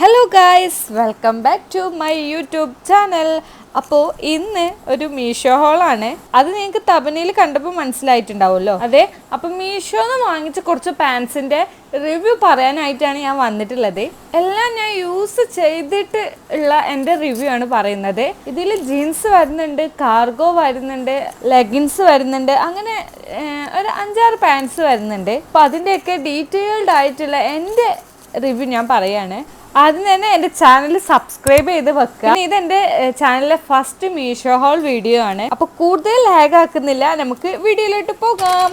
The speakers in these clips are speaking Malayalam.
Hello guys welcome back to my YouTube channel അപ്പോൾ ഇന്ന് ഒരു മീഷോ ഹോളാണ്. അത് നിങ്ങൾക്ക് തപനയിൽ കണ്ടപ്പോൾ മനസ്സിലായിട്ടുണ്ടാവുമല്ലോ. അതെ അപ്പം മീഷോന്ന് വാങ്ങിച്ച കുറച്ച് പാൻസിന്റെ റിവ്യൂ പറയാനായിട്ടാണ് ഞാൻ വന്നിട്ടുള്ളത്. എല്ലാം ഞാൻ യൂസ് ചെയ്തിട്ട് ഉള്ള എന്റെ റിവ്യൂ ആണ് പറയുന്നത്. ഇതിൽ ജീൻസ് വരുന്നുണ്ട് കാർഗോ വരുന്നുണ്ട് ലെഗിൻസ് വരുന്നുണ്ട് അങ്ങനെ ഒരു അഞ്ചാറ് പാൻസ് വരുന്നുണ്ട്. അപ്പോൾ അതിന്റെയൊക്കെ ഡീറ്റെയിൽഡ് ആയിട്ടുള്ള എന്റെ റിവ്യൂ ഞാൻ പറയാണ്. ആദ്യം തന്നെ എന്റെ ചാനൽ സബ്സ്ക്രൈബ് ചെയ്ത് വെക്കുക. ഇത് എന്റെ ചാനലിലെ ഫസ്റ്റ് മീഷോ ഹോൾ വീഡിയോ ആണ്. അപ്പോൾ കൂടുതൽ ലാഗ് ആക്കുന്നില്ല നമുക്ക് വീഡിയോയിലോട്ട് പോകാം.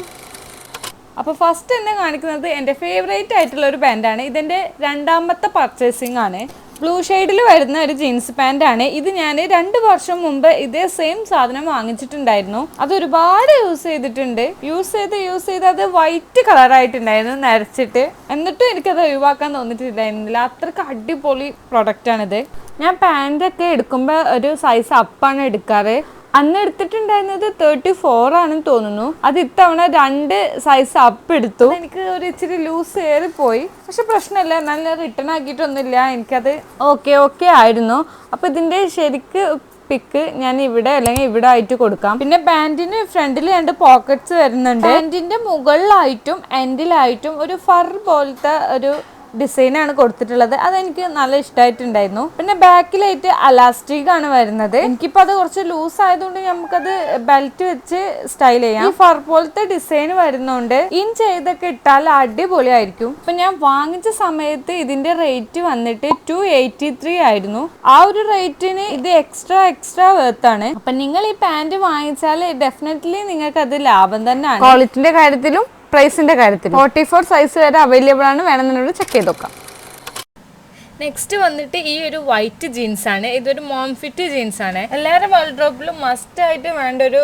അപ്പോൾ ഫസ്റ്റ് എന്നെ കാണിക്കുന്നത് എന്റെ ഫേവറേറ്റ് ആയിട്ടുള്ള ഒരു ബാൻഡാണ് ഇതെന്റെ രണ്ടാമത്തെ പർച്ചേസിംഗ് ആണ്. ബ്ലൂ ഷെയ്ഡിൽ വരുന്ന ഒരു ജീൻസ് പാന്റ് ആണ് ഇത് ഞാൻ രണ്ട് വർഷം മുമ്പ് ഇതേ സെയിം സാധനം വാങ്ങിച്ചിട്ടുണ്ടായിരുന്നു. അത് ഒരുപാട് യൂസ് ചെയ്തിട്ടുണ്ട്. യൂസ് ചെയ്ത് യൂസ് ചെയ്ത് അത് വൈറ്റ് കളറായിട്ടുണ്ടായിരുന്നു നരച്ചിട്ട്. എന്നിട്ടും എനിക്കത് ഒഴിവാക്കാൻ തോന്നിട്ടില്ലായിരുന്നില്ല അത്രയ്ക്ക് അടിപൊളി പ്രൊഡക്റ്റാണിത് ഞാൻ പാന്റൊക്കെ എടുക്കുമ്പോൾ ഒരു സൈസ് അപ്പാണ് എടുക്കാറ്. അന്ന് എടുത്തിട്ടുണ്ടായിരുന്നത് തേർട്ടി ഫോർ ആണെന്ന് തോന്നുന്നു. അത് ഇത്തവണ രണ്ട് സൈസ് അപ്പ് എടുത്തു. എനിക്ക് ഒരു ഇച്ചിരി ലൂസ് ഏറിപ്പോയി പക്ഷെ പ്രശ്നമില്ല. നല്ല റിട്ടേൺ ആക്കിയിട്ടൊന്നുമില്ല. എനിക്കത് ഓക്കെ ഓക്കെ ആയിരുന്നു. അപ്പോൾ ഇതിന്റെ ശരിക്ക് പിക്ക് ഞാൻ ഇവിടെ അല്ലെങ്കിൽ ഇവിടെ ആയിട്ട് കൊടുക്കാം. പിന്നെ പാന്റിന് ഫ്രണ്ടിൽ രണ്ട് പോക്കറ്റ്സ് വരുന്നുണ്ട്. പാന്റിന്റെ മുകളിലായിട്ടും എൻഡിലായിട്ടും ഒരു ഫർ പോലത്തെ ഒരു ഡിസൈനാണ് കൊടുത്തിട്ടുള്ളത്. അതെനിക്ക് നല്ല ഇഷ്ടമായിട്ടുണ്ടായിരുന്നു പിന്നെ ബാക്കിലായിട്ട് അലാസ്റ്റിക് ആണ് വരുന്നത്. എനിക്കിപ്പോൾ അത് കുറച്ച് ലൂസ് ആയതുകൊണ്ട് നമുക്കത് ബെൽറ്റ് വെച്ച് സ്റ്റൈൽ ചെയ്യാം. ഈ ഫർ പോലത്തെ ഡിസൈൻ വരുന്നോണ്ട് ഇൻ ചെയ്തൊക്കെ ഇട്ടാൽ അടിപൊളിയായിരിക്കും. ഇപ്പൊ ഞാൻ വാങ്ങിച്ച സമയത്ത് ഇതിന്റെ റേറ്റ് വന്നിട്ട് ടു എയ്റ്റി ത്രീ ആയിരുന്നു. ആ ഒരു റേറ്റിന് ഇത് എക്സ്ട്രാ എക്സ്ട്രാ വേർത്താണ് അപ്പൊ നിങ്ങൾ ഈ പാന്റ് വാങ്ങിച്ചാൽ ഡെഫിനറ്റ്ലി നിങ്ങൾക്ക് അത് ലാഭം തന്നെയാണ് ക്വാളിറ്റിന്റെ കാര്യത്തിലും പ്രൈസിന്റെ കാര്യത്തിൽ. ഫോർട്ടി ഫോർ സൈസ് വരെ അവൈലബിൾ ആണ്. വേണമെന്നുണ്ടെങ്കിൽ ചെക്ക് ചെയ്ത് നോക്കാം. നെക്സ്റ്റ് വന്നിട്ട് ഈ ഒരു വൈറ്റ് ജീൻസ് ആണ്. ഇതൊരു മോം ഫിറ്റ് ജീൻസ് ആണ്. എല്ലാവരും വാൾഡ്രോപ്പിലും മസ്റ്റ് ആയിട്ട് വേണ്ട ഒരു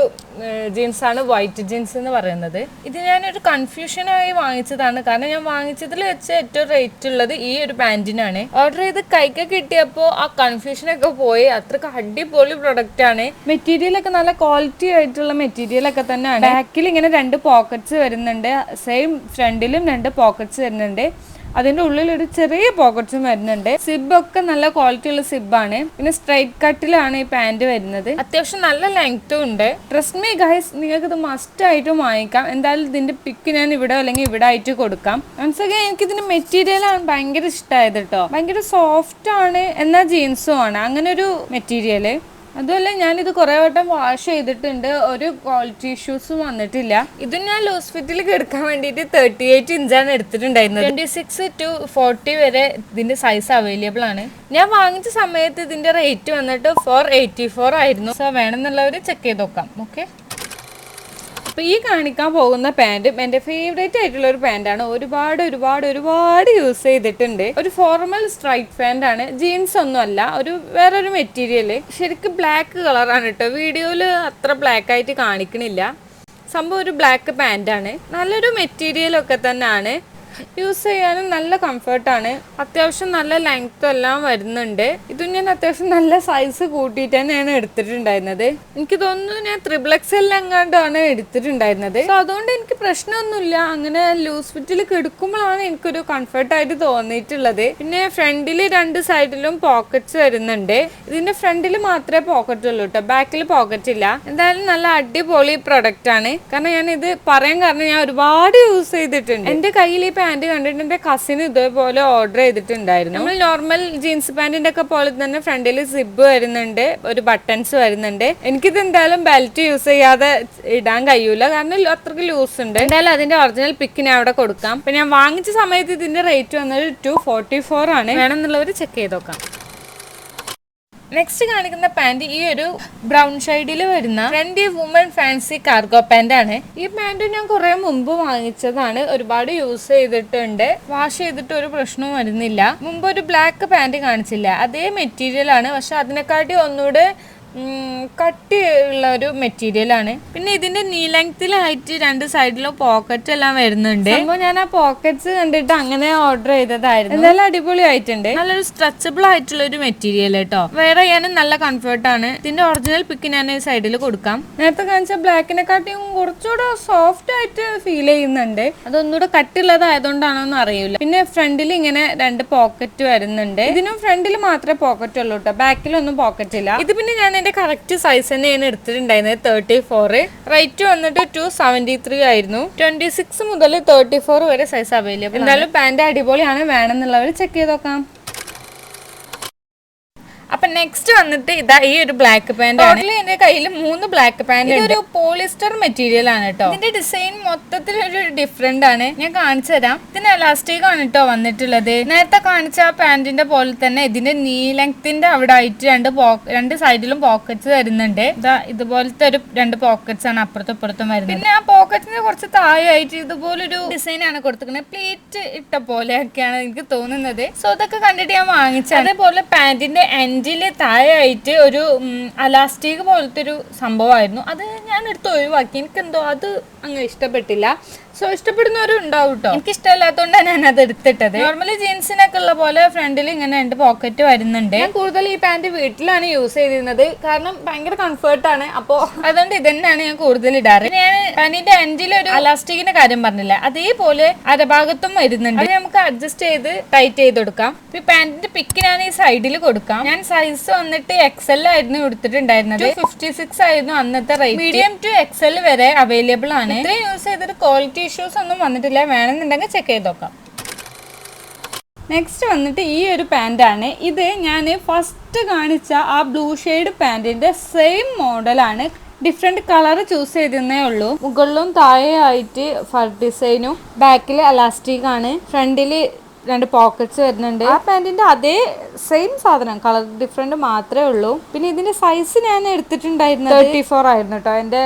ജീൻസ് ആണ് വൈറ്റ് ജീൻസ് എന്ന് പറയുന്നത്. ഇത് ഞാനൊരു കൺഫ്യൂഷനായി വാങ്ങിച്ചതാണ്. കാരണം ഞാൻ വാങ്ങിച്ചതിൽ വെച്ച് ഏറ്റവും റേറ്റ് ഉള്ളത് ഈ ഒരു പാന്റിനാണ് ഓർഡർ ചെയ്ത് കൈക്ക് കിട്ടിയപ്പോൾ ആ കൺഫ്യൂഷനൊക്കെ പോയി. അത്രയ്ക്ക് അടിപൊളി പ്രൊഡക്റ്റ് ആണ്. മെറ്റീരിയൽ ഒക്കെ നല്ല ക്വാളിറ്റി ആയിട്ടുള്ള മെറ്റീരിയൽ ഒക്കെ തന്നെയാണ്. ബാക്കിൽ ഇങ്ങനെ രണ്ട് പോക്കറ്റ്സ് വരുന്നുണ്ട്. സെയിം ഫ്രണ്ടിലും രണ്ട് പോക്കറ്റ്സ് വരുന്നുണ്ട്. അതിന്റെ ഉള്ളിൽ ഒരു ചെറിയ പോക്കറ്റ്സും വരുന്നുണ്ട്. സിബ് ഒക്കെ നല്ല ക്വാളിറ്റി ഉള്ള സിബാണ് പിന്നെ സ്ട്രൈറ്റ് കട്ടിലാണ് ഈ പാന്റ് വരുന്നത്. അത്യാവശ്യം നല്ല ലെങ്ത്തും ഉണ്ട്. ട്രസ്റ്റ് മീ ഗൈസ് നിങ്ങൾക്ക് ഇത് മസ്റ്റ് ആയിട്ട് വാങ്ങിക്കാം. എന്തായാലും ഇതിന്റെ പിക്ക് ഞാൻ ഇവിടെ അല്ലെങ്കിൽ ഇവിടെ ആയിട്ട് കൊടുക്കാം. മനസ്സിലാക്കി എനിക്ക് ഇതിന്റെ മെറ്റീരിയൽ ആണ് ഭയങ്കര ഇഷ്ടമായത് കേട്ടോ ഭയങ്കര സോഫ്റ്റ് ആണ്. എന്നാൽ ജീൻസും ആണ്. അങ്ങനെ ഒരു മെറ്റീരിയൽ അതുമല്ല ഞാനിത് കുറേ വട്ടം വാഷ് ചെയ്തിട്ടുണ്ട്. ഒരു ക്വാളിറ്റി ഇഷ്യൂസും വന്നിട്ടില്ല. ഇത് ഞാൻ ലൂസ് ഫിറ്റിൽ എടുക്കാൻ വേണ്ടിയിട്ട് തേർട്ടി എയ്റ്റ് ഇഞ്ചാണ് എടുത്തിട്ടുണ്ടായിരുന്നത്. ട്വന്റി സിക്സ് ടു ഫോർട്ടി വരെ ഇതിന്റെ സൈസ് അവൈലബിൾ ആണ്. ഞാൻ വാങ്ങിച്ച സമയത്ത് ഇതിന്റെ റേറ്റ് വന്നിട്ട് ഫോർ എയ്റ്റി ഫോർ ആയിരുന്നു. സോ വേണമെന്നുള്ളവർ ചെക്ക് ചെയ്ത് നോക്കാം. ഓക്കെ അപ്പോൾ ഈ കാണിക്കാൻ പോകുന്ന പാന്റും എന്റെ ഫേവറേറ്റ് ആയിട്ടുള്ള ഒരു പാന്റാണ് ഒരുപാട് ഒരുപാട് ഒരുപാട് യൂസ് ചെയ്തിട്ടുണ്ട്. ഒരു ഫോർമൽ സ്ട്രൈക്ക് പാന്റ് ആണ്. ജീൻസ് ഒന്നും അല്ല ഒരു വേറൊരു മെറ്റീരിയൽ ശരിക്കും ബ്ലാക്ക് കളറാണ് കേട്ടോ വീഡിയോയിൽ അത്ര ബ്ലാക്ക് ആയിട്ട് കാണിക്കണില്ല. സംഭവം ഒരു ബ്ലാക്ക് പാന്റാണ് നല്ലൊരു മെറ്റീരിയലൊക്കെ തന്നെയാണ്. യൂസ് ചെയ്യാനും നല്ല കംഫർട്ടാണ് അത്യാവശ്യം നല്ല ലെങ്ത്തും എല്ലാം വരുന്നുണ്ട്. ഇതും ഞാൻ അത്യാവശ്യം നല്ല സൈസ് കൂട്ടിയിട്ട് തന്നെയാണ് എടുത്തിട്ടുണ്ടായിരുന്നത്. എനിക്ക് തോന്നുന്നു ഞാൻ എല്ലാം എങ്ങാണ്ടാണ് എടുത്തിട്ടുണ്ടായിരുന്നത്. സോ അതുകൊണ്ട് എനിക്ക് പ്രശ്നമൊന്നുമില്ല. അങ്ങനെ ലൂസ് ഫിറ്റിൽ കിടക്കുമ്പോഴാണ് എനിക്കൊരു കംഫർട്ടായിട്ട് തോന്നിയിട്ടുള്ളത്. പിന്നെ ഫ്രണ്ടിൽ രണ്ട് സൈഡിലും പോക്കറ്റ്സ് വരുന്നുണ്ട്. ഇതിന്റെ ഫ്രണ്ടിൽ മാത്രമേ പോക്കറ്റ് ഉള്ളൂ കേട്ടോ ബാക്കിൽ പോക്കറ്റ് ഇല്ല. എന്തായാലും നല്ല അടിപൊളി പ്രൊഡക്റ്റ് ആണ്. കാരണം ഞാൻ ഇത് പറയാൻ കാരണം ഞാൻ ഒരുപാട് യൂസ് ചെയ്തിട്ടുണ്ട്. എന്റെ കയ്യിൽ ഈ പാന്റ് കണ്ടിട്ട് എന്റെ കസിന് ഇതേപോലെ ഓർഡർ ചെയ്തിട്ടുണ്ടായിരുന്നു. നമ്മൾ നോർമൽ ജീൻസ് പാന്റിന്റെ ഒക്കെ പോലെ തന്നെ ഫ്രണ്ടിൽ സിബ് വരുന്നുണ്ട് ഒരു ബട്ടൺസ് വരുന്നുണ്ട്. എനിക്കിത് എന്തായാലും ബെൽറ്റ് യൂസ് ചെയ്യാതെ ഇടാൻ കഴിയൂല. കാരണം അത്രയ്ക്ക് ലൂസ് ഉണ്ട്. എന്തായാലും അതിന്റെ ഒറിജിനൽ പിക്ക് ഞാൻ അവിടെ കൊടുക്കാം. പിന്നെ ഞാൻ വാങ്ങിച്ച സമയത്ത് ഇതിന്റെ റേറ്റ് വന്നത് ടു ഫോർട്ടി ഫോർ ആണ്. വേണമെന്നുള്ളവർ ചെക്ക് ചെയ്ത് നോക്കാം. നെക്സ്റ്റ് കാണിക്കുന്ന പാന്റ് ഈ ഒരു ബ്രൗൺ ഷെയ്ഡിൽ വരുന്ന trendy woman fancy cargo pant ആണ്. ഈ പാന്റ് ഞാൻ കുറെ മുമ്പ് വാങ്ങിച്ചതാണ്. ഒരുപാട് യൂസ് ചെയ്തിട്ടുണ്ട്. വാഷ് ചെയ്തിട്ട് ഒരു പ്രശ്നവും വരുന്നില്ല. മുമ്പ് ഒരു ബ്ലാക്ക് പാന്റ് കാണിച്ചില്ല. അതേ മെറ്റീരിയൽ ആണ്. പക്ഷെ അതിനെക്കാട്ടി ഒന്നുകൂടെ കട്ടിയുള്ള ഒരു മെറ്റീരിയൽ ആണ്. പിന്നെ ഇതിന്റെ നീ ലെങ്തിലായിട്ട് രണ്ട് സൈഡിലും പോക്കറ്റ് എല്ലാം വരുന്നുണ്ട്. ഞാൻ ആ പോക്കറ്റ്സ് കണ്ടിട്ട് അങ്ങനെ ഓർഡർ ചെയ്തതായിരുന്നു. എന്തായാലും അടിപൊളിയായിട്ടുണ്ട്. നല്ലൊരു സ്ട്രെച്ചബിൾ ആയിട്ടുള്ള ഒരു മെറ്റീരിയൽ കേട്ടോ വേറെ ഞാൻ നല്ല കംഫർട്ട് ആണ്. ഇതിന്റെ ഒറിജിനൽ പിക്ക് ഞാൻ സൈഡിൽ കൊടുക്കാം. നേരത്തെ കാണിച്ച ബ്ലാക്കിനെക്കാട്ടിയും കുറച്ചുകൂടെ സോഫ്റ്റ് ആയിട്ട് ഫീൽ ചെയ്യുന്നുണ്ട്. അതൊന്നുകൂടെ കട്ടിയുള്ളതായതുകൊണ്ടാണോ എന്ന് അറിയില്ല. പിന്നെ ഫ്രണ്ടിൽ ഇങ്ങനെ രണ്ട് പോക്കറ്റ് വരുന്നുണ്ട്. ഇതിനും ഫ്രണ്ടിൽ മാത്രമേ പോക്കറ്റ് ഉള്ളൂ കേട്ടോ ബാക്കിലൊന്നും പോക്കറ്റ് ഇല്ല. ഇത് പിന്നെ ഞാൻ എന്റെ കറക്റ്റ് സൈസ് തന്നെയാണ് എടുത്തിട്ടുണ്ടായിരുന്നത് തേർട്ടി ഫോർ റേറ്റ് വന്നിട്ട് ടു സെവന്റി ത്രീ ആയിരുന്നു. ട്വന്റി സിക്സ് മുതൽ തേർട്ടി ഫോർ വരെ സൈസ് അവൈലബിൾ എന്തായാലും പാന്റ് അടിപൊളിയാണ്. വേണമെന്നുള്ളവർ ചെക്ക് ചെയ്ത് നോക്കാം. അപ്പൊ നെക്സ്റ്റ് വന്നിട്ട് ഇതാ ഈ ഒരു ബ്ലാക്ക് പാന്റ് ആണ്. എന്റെ കയ്യിൽ മൂന്ന് ബ്ലാക്ക് പാന്റ് ഒരു പോളിസ്റ്റർ മെറ്റീരിയൽ ആണ് കേട്ടോ ഇതിന്റെ ഡിസൈൻ മൊത്തത്തിൽ ഒരു ഡിഫറെന്റ് ആണ്. ഞാൻ കാണിച്ചു തരാം. ഇതിന് എലാസ്റ്റിക് ആണ് കേട്ടോ വന്നിട്ടുള്ളത്. നേരത്തെ കാണിച്ച ആ പാന്റിന്റെ പോലെ തന്നെ ഇതിന്റെ നീ ലെങ്ത്തിന്റെ അവിടെ ആയിട്ട് രണ്ട് രണ്ട് സൈഡിലും പോക്കറ്റ്സ് വരുന്നുണ്ട്. ഇതാ ഇതുപോലത്തെ ഒരു രണ്ട് പോക്കറ്റ്സ് ആണ് അപ്പുറത്തും ഇപ്പുറത്തും വരുന്നത്. പിന്നെ ആ പോക്കറ്റിന് കുറച്ച് താഴെയായിട്ട് ഇതുപോലൊരു ഡിസൈൻ ആണ് കൊടുത്തിരിക്കുന്നത്. പ്ലേറ്റ് ഇട്ട പോലെയൊക്കെയാണ് എനിക്ക് തോന്നുന്നത്. സോ ഇതൊക്കെ കണ്ടിട്ട് ഞാൻ വാങ്ങിച്ചത് അതേപോലെ പാന്റിന്റെ എൻഡിൽ താഴെയായിട്ട് ഒരു അലാസ്റ്റിക് പോലത്തെ ഒരു സംഭവമായിരുന്നു. അത് ഞാൻ എടുത്ത് ഒഴിവാക്കി എനിക്കെന്തോ അത് അങ്ങ് ഇഷ്ടപ്പെട്ടില്ല. സോ ഇഷ്ടപ്പെടുന്നവരും ഉണ്ടാവും കേട്ടോ എനിക്ക് ഇഷ്ടമല്ലാത്തതുകൊണ്ടാണ് ഞാൻ അത് എടുത്തിട്ടത് നോർമലി ജീൻസിനൊക്കെ ഉള്ള പോലെ ഫ്രണ്ടിൽ ഇങ്ങനെ രണ്ട് പോക്കറ്റ് വരുന്നുണ്ട്. ഞാൻ കൂടുതൽ ഈ പാന്റ് വീട്ടിലാണ് യൂസ് ചെയ്തിരുന്നത്. കാരണം ഭയങ്കര കംഫർട്ടാണ് അപ്പോ അതുകൊണ്ട് ഇതന്നെയാണ് ഞാൻ കൂടുതൽ ഇടാറ്. ഞാൻ പാന്റിന്റെ അഞ്ചിൽ ഒരു അലാസ്റ്റിക്കിന്റെ കാര്യം പറഞ്ഞില്ല? അതേപോലെ അരഭാഗത്തും വരുന്നുണ്ട്. അത് നമുക്ക് അഡ്ജസ്റ്റ് ചെയ്ത് ടൈറ്റ് ചെയ്ത് കൊടുക്കാം. ഈ പാന്റിന്റെ പിക്ക് ഞാൻ ഈ സൈഡിൽ കൊടുക്കാം. ഞാൻ സൈസ് വന്നിട്ട് എക്സൽ ആയിരുന്നു കൊടുത്തിട്ടുണ്ടായിരുന്നത്. ഫിഫ്റ്റി സിക്സ് ആയിരുന്നു അന്നത്തെ റേറ്റ് മീഡിയം ടു എക്സൽ വരെ അവൈലബിൾ ആണ്. ഇത്രയും യൂസ് ചെയ്തിട്ട് ക്വാളിറ്റി ഇഷ്യൂസ് ഒന്നും വന്നിട്ടില്ല. വേണമെന്നുണ്ടെങ്കിൽ ചെക്ക് ചെയ്ത് നോക്കാം. നെക്സ്റ്റ് വന്നിട്ട് ഈ ഒരു പാന്റാണ് ഇത് ഞാൻ ഫസ്റ്റ് കാണിച്ച ആ ബ്ലൂ ഷെയ്ഡ് പാന്റിന്റെ സെയിം മോഡലാണ് ഡിഫറെന്റ് കളർ ചൂസ് ചെയ്തേ ഉള്ളൂ. മുകളിലും താഴെയായിട്ട് ഫർ ഡിസൈനും ബാക്കിൽ അലാസ്റ്റിക് ആണ്. ഫ്രണ്ടിൽ രണ്ട് പോക്കറ്റ്സ് വരുന്നുണ്ട്. ആ പാന്റിന്റെ അതേ സെയിം സാധനം കളർ ഡിഫറെന്റ് മാത്രമേ ഉള്ളൂ. പിന്നെ ഇതിന്റെ സൈസ് ഞാൻ എടുത്തിട്ടുണ്ടായിരുന്നു തേർട്ടി ഫോർ ആയിരുന്നു കേട്ടോ എന്റെ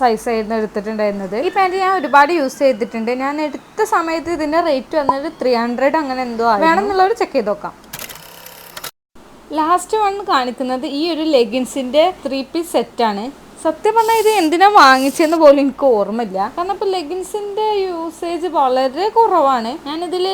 സൈസ് ആയിരുന്നു എടുത്തിട്ടുണ്ടായിരുന്നത്. ഈ പാന്റ് ഞാൻ ഒരുപാട് യൂസ് ചെയ്തിട്ടുണ്ട്. ഞാൻ എടുത്ത സമയത്ത് ഇതിന്റെ റേറ്റ് വന്നത് ത്രീ ഹൺഡ്രഡ് അങ്ങനെ എന്തോ വേണമെന്നുള്ളവർ ചെക്ക് ചെയ്ത് നോക്കാം. ലാസ്റ്റ് വൺ കാണിക്കുന്നത് ഈ ഒരു ലെഗിൻസിന്റെ ത്രീ പീസ് സെറ്റ് ആണ്. സത്യം പറഞ്ഞാൽ ഇത് എന്തിനാ വാങ്ങിച്ചെന്ന് പോലും എനിക്ക് ഓർമ്മയില്ല. കാരണം ഇപ്പൊ ലെഗിൻസിന്റെ യൂസേജ് വളരെ കുറവാണ്. ഞാനിതിൽ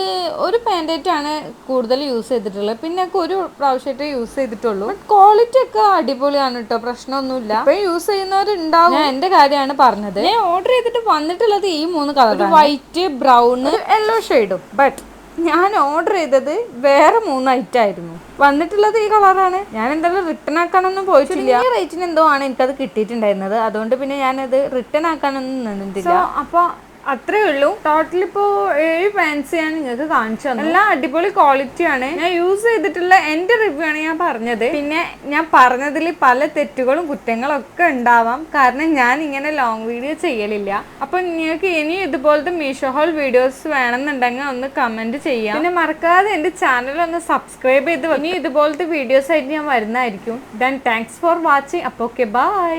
ഒരു പാൻഡേറ്റാണ് കൂടുതൽ യൂസ് ചെയ്തിട്ടുള്ളത്. പിന്നെ ഒരു പ്രാവശ്യമായിട്ട് യൂസ് ചെയ്തിട്ടുള്ളൂ. ബട്ട് ക്വാളിറ്റി ഒക്കെ അടിപൊളിയാണ് കേട്ടോ പ്രശ്നമൊന്നുമില്ല. യൂസ് ചെയ്യുന്നവരുണ്ടാവും. ഞാൻ എന്റെ കാര്യമാണ് പറഞ്ഞത്. ഞാൻ ഓർഡർ ചെയ്തിട്ട് വന്നിട്ടുള്ളത് ഈ മൂന്ന് കളർ വൈറ്റ് ബ്രൗൺ യെല്ലോ ഷെയ്ഡും ബട്ട് ഞാൻ ഓർഡർ ചെയ്തത് വേറെ മൂന്ന് ഐറ്റം ആയിരുന്നു. വന്നിട്ടുള്ളത് ഈ കളറാണ് ഞാൻ എന്തായാലും റിട്ടേൺ ആക്കാനൊന്നും പോയിട്ടില്ല. ഈ റേറ്റിന് എന്തോ ആണ് എനിക്കത് കിട്ടിയിട്ടുണ്ടായിരുന്നത്. അതുകൊണ്ട് പിന്നെ ഞാനത് റിട്ടേൺ ആക്കാനൊന്നും നിന്നിട്ടില്ല. അപ്പൊ അത്രേ ഉള്ളൂ. ടോട്ടൽ ഇപ്പോ ഏഴ് പാൻസ് ഞാൻ നിങ്ങൾക്ക് കാണിച്ചു തന്നു. എല്ലാം അടിപൊളി ക്വാളിറ്റി ആണ്. ഞാൻ യൂസ് ചെയ്തിട്ടുള്ള എന്റെ റിവ്യൂ ആണ് ഞാൻ പറഞ്ഞത്. പിന്നെ ഞാൻ പറഞ്ഞതിൽ പല തെറ്റുകളും കുറ്റങ്ങളും ഒക്കെ ഉണ്ടാവാം. കാരണം ഞാൻ ഇങ്ങനെ ലോങ് വീഡിയോ ചെയ്യലില്ല. അപ്പൊ നിങ്ങൾക്ക് ഇനി ഇതുപോലത്തെ മീഷോ ഹോൾ വീഡിയോസ് വേണമെന്നുണ്ടെങ്കിൽ ഒന്ന് കമന്റ് ചെയ്യാം. പിന്നെ മറക്കാതെ എന്റെ ചാനൽ ഒന്ന് സബ്സ്ക്രൈബ് ചെയ്ത്. ഇനി ഇതുപോലത്തെ വീഡിയോസ് ആയിട്ട് ഞാൻ വരുന്നതായിരിക്കും. ദെൻ താങ്ക്സ് ഫോർ വാച്ചിങ് അപ്പോൾ ഓക്കെ ബൈ